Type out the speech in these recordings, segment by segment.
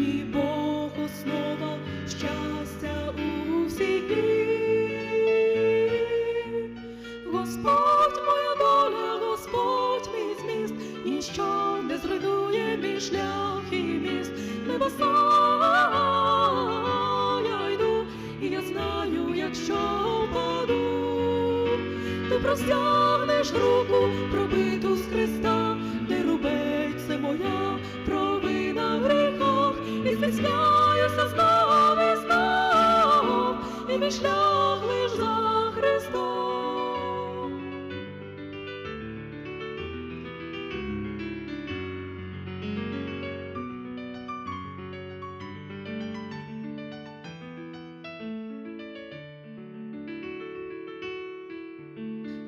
мій Бог основа щастя у всі дні. Господь моя доля, Господь мій зміст, ніщо не зруйнує мій шлях і міст, небеса я йду, і я знаю, якщо впаду, ти простягнеш руку, пробиту з Христа. І шлях лиш за Христом.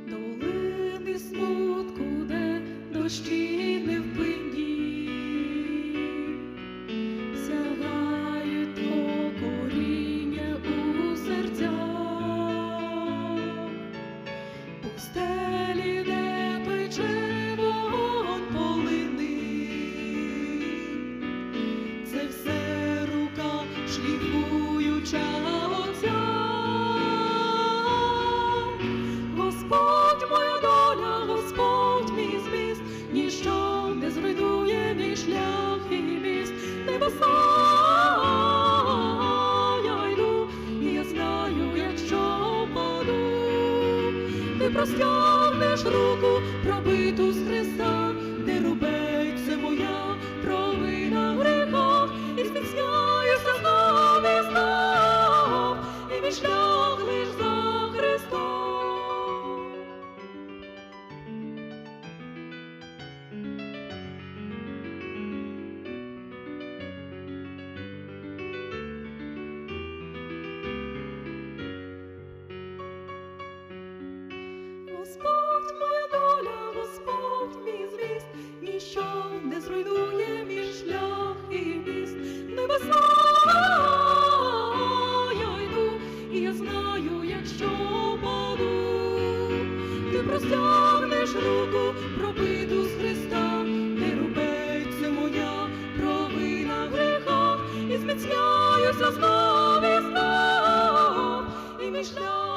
Долини смутку, де дощі стелі, де пече вогонь це все рука шліфуюча ти простягнеш руку, пробиту з Христа, де рубеться моя провина в грехах, і стисняюся знов і знов, і мій шлях лиш за слава я і я знаю, якщо паду, ти простягнеш руку, пробиту з Христа, не рубеться моя провина греха, і зміцняюся знов і знов, і мій шлях